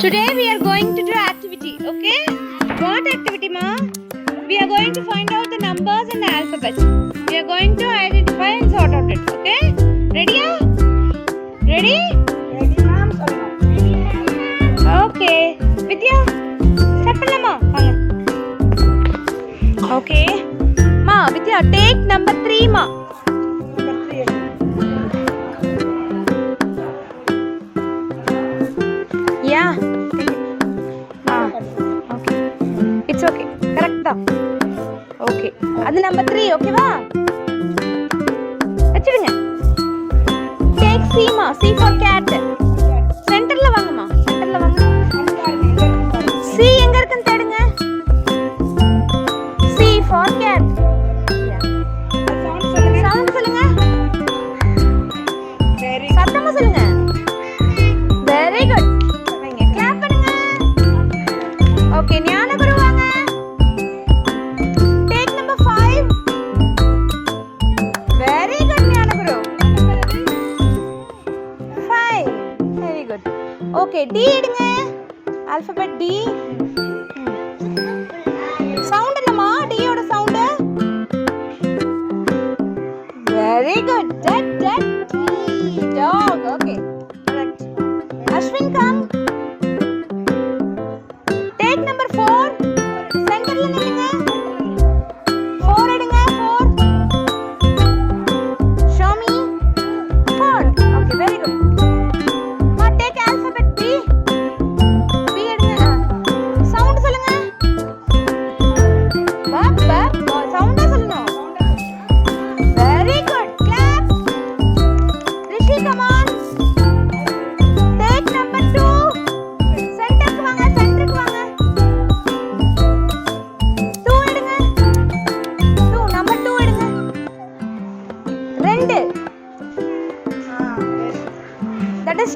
Today we are going to do activity, okay? What activity, ma? We are going to find out the numbers and the alphabet. We are going to identify and sort out it, okay? Ready? Ya? Ready? Ready, ma'am. Okay. Vidya, step in, ma. Okay. Ma, Vidya, take number three, ma. ஓகேவா வச்சிடுங்க. Take Seema C for cat சென்டர்ல வாங்கம்மா. சென்டர்ல வாங்க. C எங்க இருக்குன்னு தேடுங்க. C for gate sound சொல்லுங்க. சத்தமா சொல்லுங்க. வெரி குட் கிளாப் பண்ணுங்க. ஓகே ஞானகுரு டி எடுங்க. ஆல்பபெட் டி சவுண்ட் என்னமா டியோட சவுண்ட் வெரி குட் டட் டட் dog okay correct Ashwin come take number 4 சென்டர்ல நில்லுங்க. 4 எடுங்க 4 show me 4 okay very good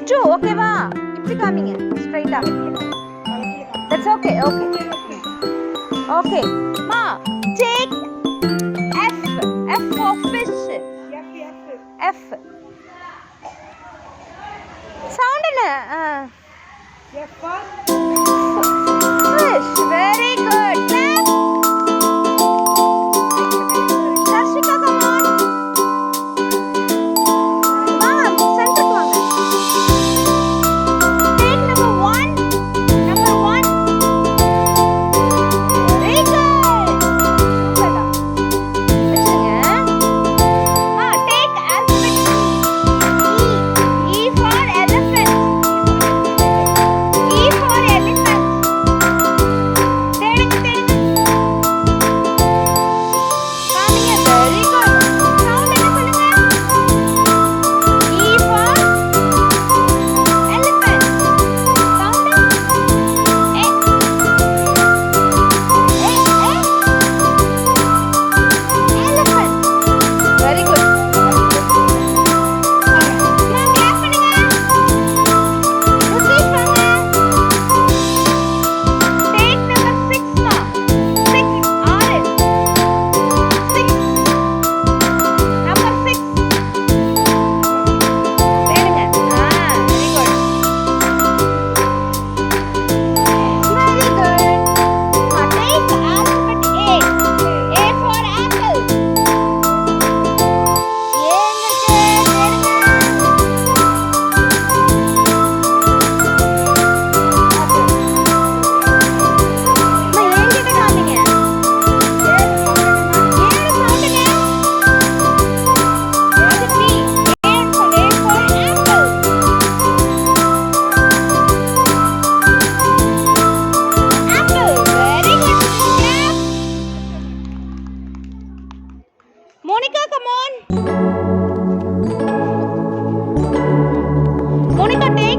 that is true ஓகேவா இப்படி காமிங்க ஸ்ட்ரைட்டா தட்ஸ் ஓகே ஓகே ஓகே மா take F F for fish F sound என்ன ஃபிஷ் కోరికటే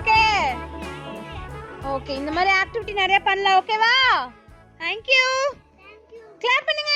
ஓகே. ஓகே இந்த மாதிரி ஆக்டிவிட்டி நிறைய பண்ணலாம் ஓகேவா தேங்க்யூ கிளாப் பண்ணுங்க.